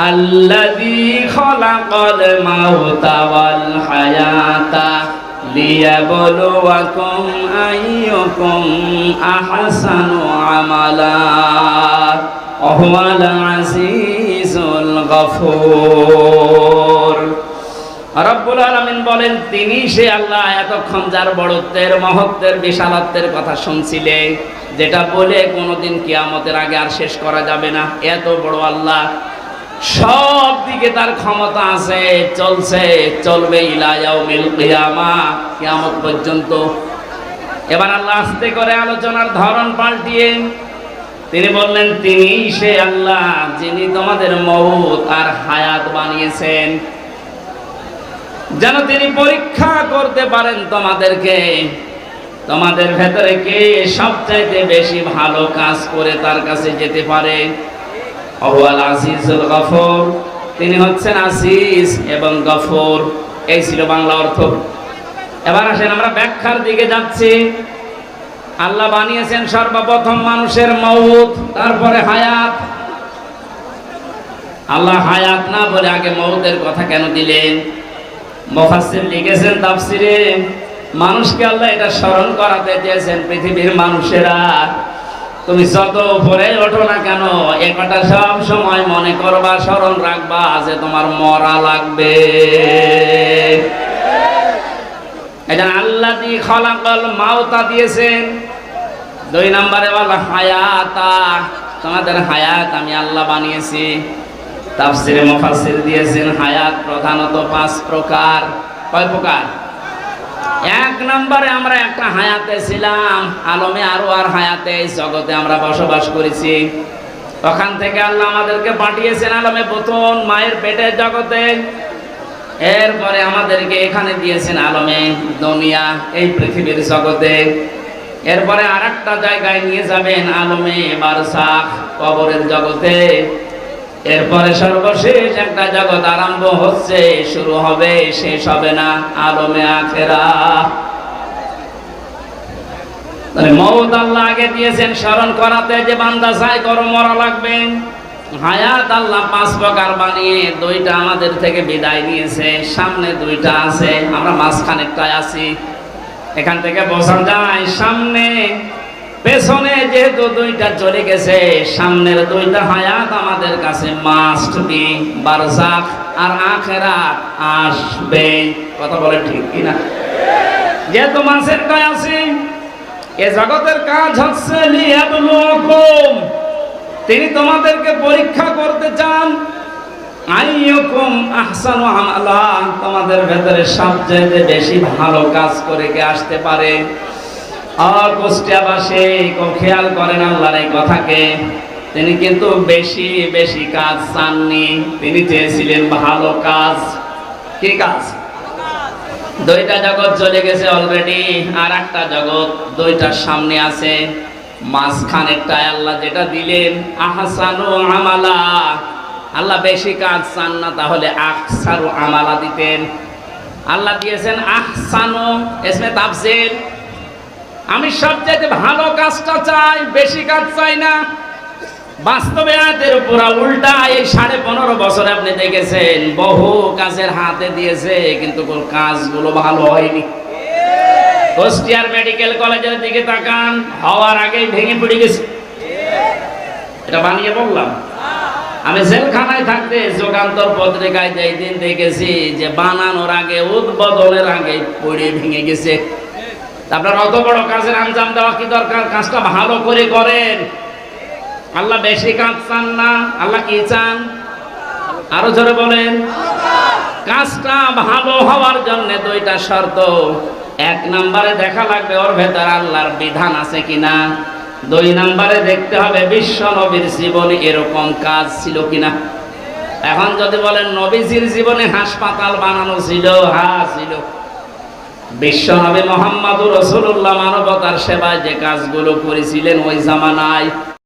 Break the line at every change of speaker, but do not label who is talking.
الذي خلق الموت والحياة ليبلوكم أيكم أحسن عملا وهو العزيز الغفور রব্বুল আলমিন বলেন তিনি সে আল্লাহ এতক্ষণ যার বড়ত্বের মহত্বের বিশালত্বের কথা শুনছিলে যেটা বলে কোনোদিন কিয়ামতের আগে আর শেষ করা যাবে না এত বড় আল্লাহ সব দিকে তার ক্ষমতা আছে, চলছে, চলবে কিয়ামত পর্যন্ত। এবার আল্লাহ আস্তে করে আলোচনার ধরন পাল্টিয়ে তিনি বললেন তিনি সে আল্লাহ যিনি তোমাদের মৌত আর হায়াত বানিয়েছেন। যেন তিনি পরীক্ষা করতে পারেন তোমাদেরকে। তোমাদের ভেতরে কে সবচাইতে বেশি ভালো কাজ করে তার কাছে যেতে পারে? আজিজুল গফর। তিনি হচ্ছেন আসিস এবং গফর। এই ছিল বাংলা অর্থ। এবার আসেন আমরা ব্যাখ্যার দিকে যাচ্ছি। আল্লাহ বানিয়েছেন সর্বপ্রথম মানুষের মৌত তারপরে হায়াত। আল্লাহ হায়াত না বলে আগে মৌতের কথা কেন দিলেন? মুফাসসির লিখেছেন তাফসিরে, মানুষকে আল্লাহ এটা স্মরণ করাতে চেয়েছেন পৃথিবীর মানুষেরা। তুমি যত উপরে ওঠো না কেন একটা সব সময় মনে করবা, স্মরণ রাখবা যে তোমার মরা লাগবে। এজন আল্লাহ দি খলাকল মাওতা দিয়েছেন। দুই নম্বরে বল, হায়াতা। তোমাদের হায়াত আমি আল্লাহ বানিয়েছি। তাফসিরে মুফাসসির দিয়েছেন হায়াত প্রধানত পাঁচ প্রকার। কয় প্রকার? এক নম্বরে আমরা একটা হায়াতে ছিলাম, আলমে আরও আর হায়াতে এই জগতে আমরা বসবাস করেছি। ওখান থেকে আল্লাহ আমাদেরকে পাঠিয়েছেন আলমে প্রথম মায়ের পেটের জগতে। এরপরে আমাদেরকে এখানে দিয়েছেন আলমে দুনিয়া, এই পৃথিবীর জগতে। এরপরে আর একটা জায়গায় নিয়ে যাবেন আলমে বারসাখ কবরের জগতে। এরপরে সর্বশেষ একটা জগৎ আরম্ভ হচ্ছে, শুরু হবে, শেষ হবে না আলমে আখেরা। আল্লাহ আগে দিয়েছেন, স্মরণ করাতে যে বান্দা চাই করো, মরা লাগবে। হায়াত আল্লাহ পাঁচ প্রকার বানিয়ে দুইটা আমাদের থেকে বিদায় নিয়েছে, সামনে দুইটা আছে, আমরা মাঝখানেরটায় আছি। এখান থেকে বোঝা যায়, সামনে পেছনে যেহেতু দুইটা চলে গেছে, সামনের দুইটা হায়াত আমাদের কাছে মাস্ট বি বারজাক আর আখেরাত আসবে। কথা বলে ঠিক কিনা? যেহেতু মাসের গায়ে আছে, এ জগতের কাজ হচ্ছে তিনি তোমাদেরকে পরীক্ষা করতে চান, আইয়ুকুম আহসানু আমালা। তোমাদের ভেতরে সবচেয়ে বেশি ভালো কাজ করে কে আসতে পারে? অকুষ্টিয়াবাসে কেউ খেয়াল করেন আল্লাহর এই কথাকে? তিনি কিন্তু বেশি বেশি কাজ চাননি। তিনি চেয়েছিলেন ভালো কাজ। কি কাজ? দুইটা জগৎ চলে গেছে অলরেডি আর একটা জগৎ দুইটার সামনে আছে। মাঝখানেরটায় আল্লাহ যেটা দিলেন, আহসানু আমালা। আল্লাহ বেশি কাজ চান না, তাহলে আকসারু আমালা দিতেন। আল্লাহ দিয়েছেন আহসানু, এসমে তাফসির আমি সবচাইতে ভালো কাজটা চাই, বেশি কাজ চাই না। বাস্তবে আয়াতের পুরা উল্টা, এই সাড়ে পনেরো বছর আপনি দেখেছেন, বহু কাজের হাতে দিয়েছে, কিন্তু কোন কাজগুলো ভালো হয়নি। কুষ্টিয়ার মেডিকেল কলেজের দিকে তাকান, হওয়ার আগেই ভেঙে পড়ে গেছে। এটা বানিয়ে বললাম। আমি জেলখানায় থাকতে যোগান্তর পত্রিকায় যেই দিন দেখেছি যে বানানোর আগে, উদ্বোধনের আগে পড়ে ভেঙে গেছে। আপনার অত বড় কাজের আঞ্জাম দেওয়া কি দরকার? কাজটা ভালো করে করেন। আল্লাহ বেশি কাজ চান না। আল্লাহ কি চান? আরও জোরে বলেন। কাজটা ভালো হওয়ার জন্য দুইটা শর্ত। এক নম্বরে দেখা লাগবে ওর ভেতর আল্লাহর বিধান আছে কিনা। দুই নম্বরে দেখতে হবে বিশ্ব নবীর জীবনে এরকম কাজ ছিল কিনা। এখন যদি বলেন, নবীজির জীবনে হাসপাতাল বানানো ছিল হ্যাঁ ছিল। বিশ্বনবী মোহাম্মদুর রসুল্লাহ মানবতার সেবায় যে কাজগুলো করেছিলেন ওই জামানায়